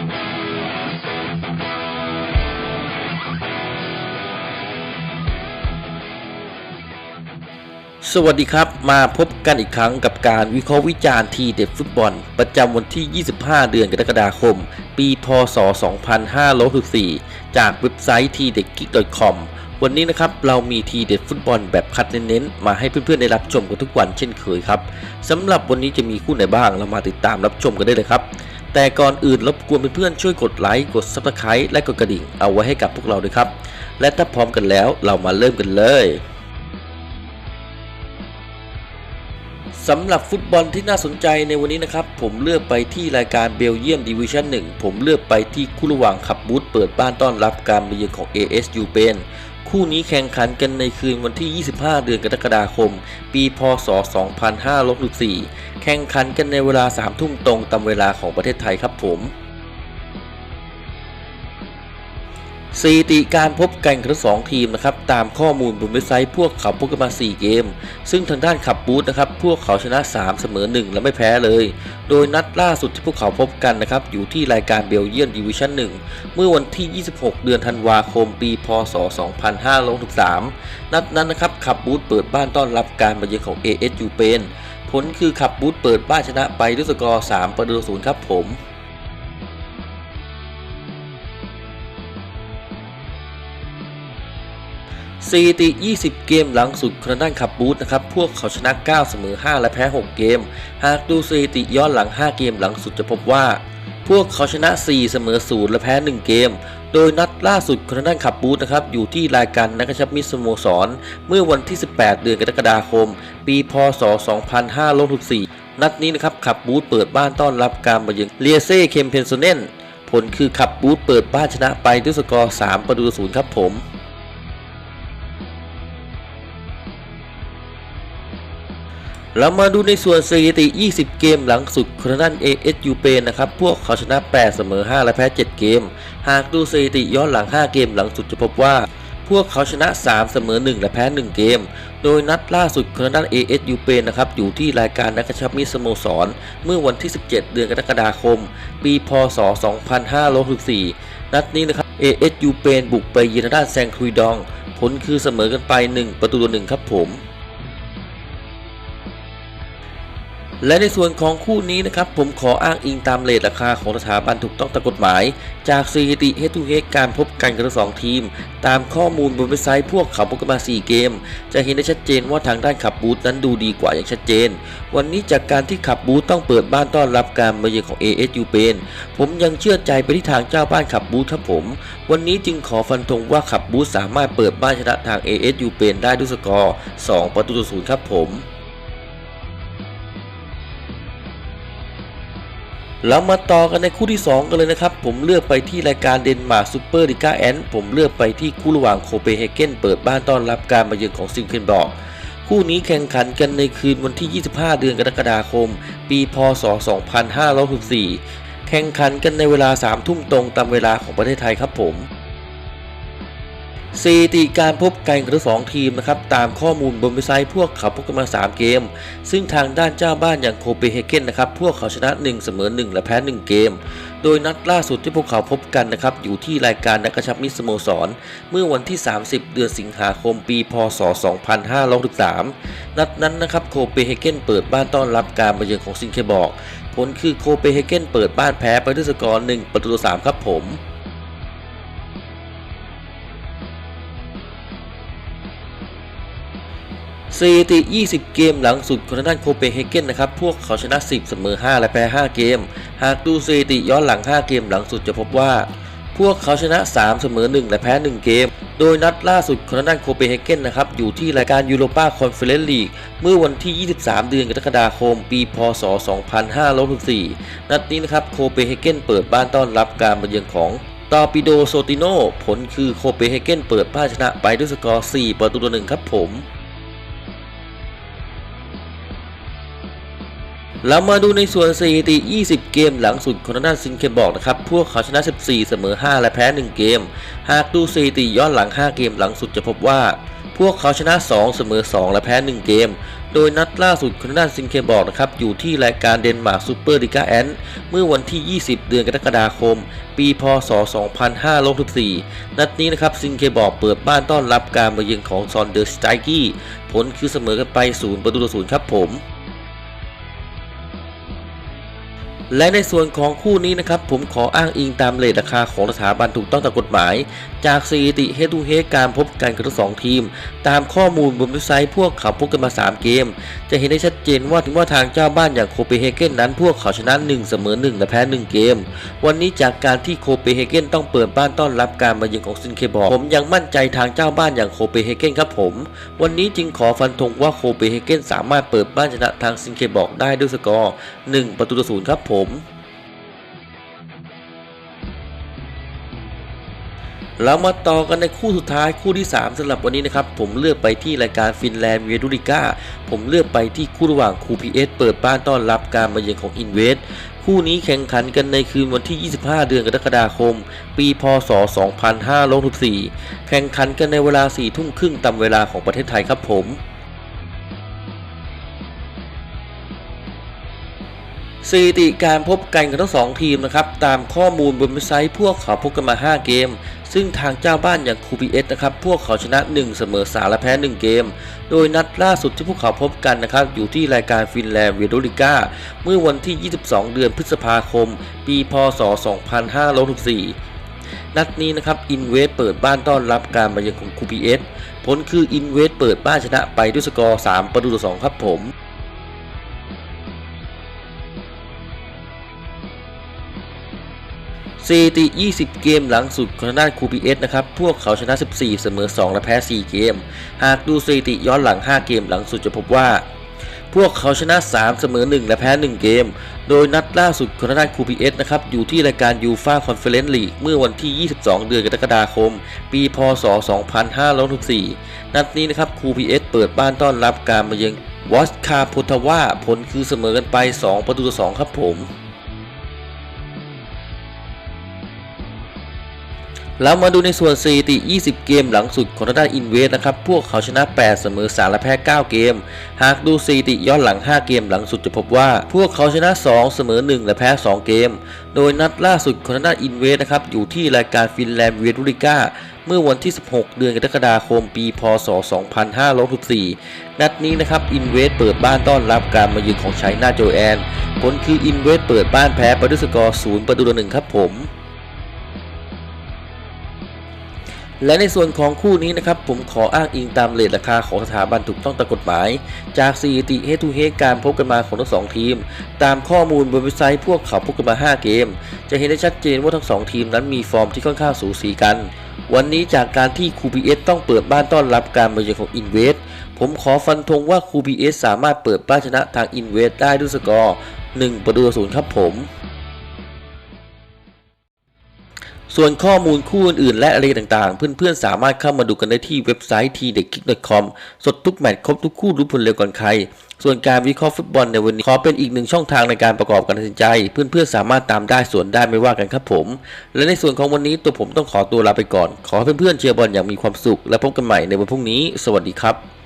สวัสดีครับ มาพบกันอีกครั้งกับการวิเคราะห์วิจารณ์ทีเด็ดฟุตบอล ประจำวันที่ 25 เดือนกรกฎาคม ปีพศ 2564 จากเว็บไซต์ทีเด็ดกิก .com วันนี้นะครับเรามีทีเด็ดฟุตบอลแบบคัดเน้นๆ มาให้เพื่อนๆ ได้รับชมกันทุกวันเช่นเคยครับสำหรับวันนี้จะมีคู่ไหนบ้างเรามาติดตามรับชมกันได้เลยครับ แต่ก่อนอื่นรบกวนเพื่อนๆช่วยกดไลค์กด Subscribe และกดกระดิ่งเอาไว้ให้กับพวกเราด้วยครับ และถ้าพร้อมกันแล้วเรามาเริ่มกันเลยสำหรับฟุตบอลที่น่าสนใจในวันนี้นะครับ ผมเลือกไปที่รายการเบลเยียมดิวิชั่น1ผมเลือกไปที่คู่ระหว่างขับบูธเปิดบ้านต้อนรับการมาเยือนของ ASU เป็น คู่นี้แข่งขันกันในคืนวันที่ 25 เดือนกรกฎาคม ปีพศ 2564 แข่งขันกันในเวลา 3 ทุ่มตรงตามเวลาของประเทศไทยครับผม สติการพบกันของทั้งสองทีมนะครับตามข้อมูลบนเว็บไซต์พวกเขาพบกันมา 4 เกม ซึ่งทางด้านขับบูธนะครับพวกเขาชนะ 3 เสมอ 1 และไม่แพ้เลย โดยนัดล่าสุดที่พวกเขาพบกันนะครับอยู่ที่รายการเบลเยียนดิวิชั่น 1 เมื่อวันที่ 26 เดือนธันวาคมปีพศ 2563 นัดนั้นนะครับขับบูธเปิดบ้านต้อนรับการมาเยือนของ ASU เป็นผลคือขับบูธเปิดบ้านชนะไปด้วยสกอร์ 3 ประตูศูนย์ครับผม สถิติ 20 เกมหลังสุดคณะด้านขับบูธนะครับ พวกเขาชนะ 9 เสมอ 5 และแพ้ 6 เกม หากดูสถิติย้อนหลัง 5 เกมหลังสุดจะพบว่า พวกเขาชนะ 4 เสมอ 0 และแพ้ 1 เกม โดยนัดล่าสุดคณะด้านขับบูธนะครับ อยู่ที่รายการนักกระชับมิสโมสร เมื่อวันที่ 18 เดือนกรกฎาคม ปี พศ 2564 นัดนี้นะครับขับบูธเปิดบ้านต้อนรับการมาเยือนเลียเซ่เคมเพนโซเนนผลคือขับบูธเปิดบ้านชนะไปด้วยสกอร์ 3 ประตูศูนย์ครับผม เรามาดูในส่วนสถิติ 20 เกมหลังสุดครนัน ASU เปนนะครับ พวกเขาชนะ 8 เสมอ 5 และแพ้ 7 เกม หากดูสถิติย้อนหลัง 5 เกมหลังสุดจะพบว่า พวกเขาชนะ 3 เสมอ 1 และแพ้ 1 เกม โดยนัดล่าสุดครนัน ASU เปนนะครับ อยู่ที่รายการนักกระชับมิสโมสร เมื่อวันที่ 17 เดือนกรกฎาคม ปีพศ 2564 นัดนี้นะครับ ASU เปนบุกไปเยือนทาด้านแซงคุยดอง ผลคือเสมอกันไป 1 ประตูต่อ1ครับผม และในส่วนของคู่นี้นะครับ ผมขออ้างอิงตามเลทราคาของสถาบันถูกต้องตามกฎหมาย จากสถิติเฮดทูเฮการพบกันของทั้งสองทีม ตามข้อมูลบนเว็บไซต์พวกเขาพบกันมา 4 เกม จะเห็นได้ชัดเจนว่าทางด้านขับบูธนั้นดูดีกว่าอย่างชัดเจน วันนี้จากการที่ขับบูธต้องเปิดบ้านต้อนรับการมาเยือนของ ASU เปนผมยังเชื่อใจไปที่ทางเจ้าบ้านขับบูธครับผม วันนี้จึงขอฟันธงว่าขับบูธสามารถเปิดบ้านชนะทาง ASU เปนได้ด้วยสกอร์ 2 ประตูต่อศูนย์ครับผม เรามาต่อกันในคู่ที่ 2 กันเลยนะครับ ผมเลือกไปที่รายการเดนมาร์กซูเปอร์ลิก้าแอนผมเลือกไปที่คู่ระหว่างโคเปนเฮเกนเปิดบ้านต้อนรับการมาเยือนของซิงเคนบอร์กคู่นี้แข่งขันกันในคืนวันที่ 25 เดือนกรกฎาคม ปีพศ 2564 แข่งขันกันในเวลา 3 ทุ่มตรงตามเวลาของประเทศไทยครับผม สติการพบกันของทั้งสองทีมนะครับตามข้อมูลบนเว็บไซต์พวกเขาพบกันมา 3 เกม ซึ่งทางด้านเจ้าบ้านอย่างโคเปนเฮเกนนะครับพวกเขาชนะ 1 เสมอ 1 และแพ้ 1 เกม โดยนัดล่าสุดที่พวกเขาพบกันนะครับอยู่ที่รายการนักกระชับมิสโมสร เมื่อวันที่ 30 เดือนสิงหาคมปีพศ 2563 นัดนั้นนะครับโคเปนเฮเกนเปิดบ้านต้อนรับการมาเยือนของซิงเคบอก ผลคือโคเปนเฮเกนเปิดบ้านแพ้ไปด้วยสกอร์1ประตูต่อ3ครับผม สถิติ 20 เกมหลังสุดของทางด้านโคเปนเฮเกนนะครับ พวกเขาชนะ 10 เสมอ 5 และแพ้ 5 เกม หากดูสถิติย้อนหลัง 5 เกมหลังสุดจะพบว่า พวกเขาชนะ 3 เสมอ 1 และแพ้ 1 เกม โดยนัดล่าสุดของทางด้านโคเปนเฮเกนนะครับ อยู่ที่รายการยูโรปาคอนเฟอเรนซ์ลีกเมื่อวันที่ 23 เดือนกรกฎาคม ปีพศ 2564 นัดนี้นะครับโคเปนเฮเกนเปิดบ้านต้อนรับการมาเยือนของตอปิโดโซติโนผลคือโคเปนเฮเกนเปิดบ้านชนะไปด้วยสกอร์ 4 ประตูต่อ1ครับผม เรามาดูในส่วนสถิติ 20 เกมหลังสุดของทางด้านซินเคนบอกนะครับ พวกเขาชนะ 14 เสมอ 5 และแพ้ 1 เกม หากดูสถิติย้อนหลัง 5 เกมหลังสุดจะพบว่า พวกเขาชนะ 2 เสมอ 2 และแพ้ 1 เกม โดยนัดล่าสุดคอนด้านซิงเคบอร์กนะครับ อยู่ที่รายการเดนมาร์กซูเปอร์ลิกาแอนเมื่อวันที่ 20 เดือนกรกฎาคม ปี พศ 2564 นัดนี้นะครับซิงเคบอร์กเปิดบ้านต้อนรับการมาเยือนของซอนเดอร์สไตกี้ ผลคือเสมอกันไป 0 ประตูต่อ0ครับผม และในส่วนของคู่นี้นะครับผมขออ้างอิงตามเลทราคาของสถาบันถูกต้องตามกฎหมาย จากสถิติเฮดูเฮการพบกันของทั้งสองทีม ตามข้อมูลบนเว็บไซต์พวกเขาพบกันมา 3 เกม จะเห็นได้ชัดเจนว่าถึงว่าทางเจ้าบ้านอย่างโคเปนเฮเกนนั้น พวกเขาชนะ 1 เสมอ 1 และแพ้ 1 เกม วันนี้จากการที่โคเปนเฮเกนต้องเปิดบ้านต้อนรับการมาเยือนของซินเคบอร์ผมยังมั่นใจทางเจ้าบ้านอย่างโคเปนเฮเกนครับผม วันนี้จึงขอฟันธงว่าโคเปนเฮเกนสามารถเปิดบ้านชนะทางซินเคบอร์ได้ด้วยสกอร์1ประตูต่อศูนย์ครับผมเรามาต่อกันในคู่สุดท้ายคู่ที่ 3สำหรับวันนี้นะครับ ผมเลือกไปที่รายการฟินแลนด์เวดูริก้าผมเลือกไปที่คู่ระหว่างคูพีเอสเปิดบ้านต้อนรับการมาเยือนของอินเวสคู่นี้แข่งขันกันในคืนวันที่ 25 เดือนกรกฎาคม ปี พศ 2564 แข่งขันกันในเวลา 4 ทุ่มครึ่งตามเวลาของประเทศไทยครับผม สถิติการพบกันของทั้งสองทีมนะครับตามข้อมูลบนเว็บไซต์พวกเขาพบกันมา 5 เกม ซึ่งทางเจ้าบ้านอย่างคูพีเอสนะครับพวกเขาชนะ 1 เสมอ3และแพ้ 1 เกม โดยนัดล่าสุดที่พวกเขาพบกันนะครับอยู่ที่รายการฟินแลนด์เวโดลิก้าเมื่อวันที่ 22 เดือนพฤษภาคม ปีพศ 2564นัดนี้นะครับอินเวสเปิดบ้านต้อนรับการมาเยือนของคูพีเอสผลคืออินเวสเปิดบ้านชนะไปด้วยสกอร์ 3 ประตูต่อ2ครับผม สถิติ 20 เกมหลังสุดของด้านคูปีเอสนะครับ พวกเขาชนะ 14 เสมอ 2 และแพ้ 4 เกม หากดูสถิติย้อนหลัง 5 เกมหลังสุดจะพบว่า พวกเขาชนะ 3 เสมอ 1 และแพ้ 1 เกม โดยนัดล่าสุดของด้านคูปีเอสนะครับ อยู่ที่รายการยูฟ่าคอนเฟอเรนซ์ลีกเมื่อวันที่ 22 เดือนกรกฎาคม ปี พศ 2564 นัดนี้นะครับคูปีเอสเปิดบ้านต้อนรับการมาเยือนวอสคาโพทาวาผลคือเสมอกันไป 2 ประตูต่อ2ครับผม แล้วมาดูในส่วนสถิติ 20 เกมหลังสุดของทางด้านอินเวสนะครับ พวกเขาชนะ 8 เสมอ 3 และแพ้ 9 เกม หากดูสถิติย้อนหลัง 5 เกมหลังสุดจะพบว่า พวกเขาชนะ 2 เสมอ 1 และแพ้ 2 เกม โดยนัดล่าสุดของทางด้านอินเวสนะครับ อยู่ที่รายการฟินแลนด์เวียดูริก้าเมื่อวันที่ 16 เดือนกรกฎาคม ปี พศ 2564 นัดนี้นะครับ อินเวสเปิดบ้านต้อนรับการมาเยือนของชัยนาโจแอน ผลคืออินเวสเปิดบ้านแพ้ไปด้วยสกอร์ 0 ประตูต่อ1ครับผม และในส่วนของคู่นี้นะครับ ผมขออ้างอิงตามเลทราคาของสถาบันถูกต้องตามกฎหมาย จากสถิติเฮทูเฮการพบกันมาของทั้งสองทีม ตามข้อมูลบนเว็บไซต์พวกเขาพบกันมา 5 เกม จะเห็นได้ชัดเจนว่าทั้งสองทีมนั้นมีฟอร์มที่ค่อนข้างสูสีกัน วันนี้จากการที่คูพีเอสต้องเปิดบ้านต้อนรับการมาเยือนของอินเวสผมขอฟันธงว่าคูพีเอสสามารถเปิดบ้านชนะทางอินเวสได้ด้วยสกอร์1ประตูศูนย์ครับผม ส่วนข้อมูลคู่อื่นๆ และอะไรต่างๆ เพื่อนๆ สามารถเข้ามาดูกันได้ที่เว็บไซต์ tdekick.com สดทุกแมตช์ครบทุกคู่รู้ผลเร็วก่อนใคร ส่วนการวิเคราะห์ฟุตบอลในวันนี้ ขอเป็นอีกหนึ่งช่องทางในการประกอบการตัดสินใจ เพื่อนๆ สามารถตามได้ส่วนได้ไม่ว่ากันครับผม และในส่วนของวันนี้ตัวผมต้องขอตัวลาไปก่อน ขอเพื่อนๆเชียร์บอลอย่างมีความสุข และพบกันใหม่ในวันพรุ่งนี้ สวัสดีครับ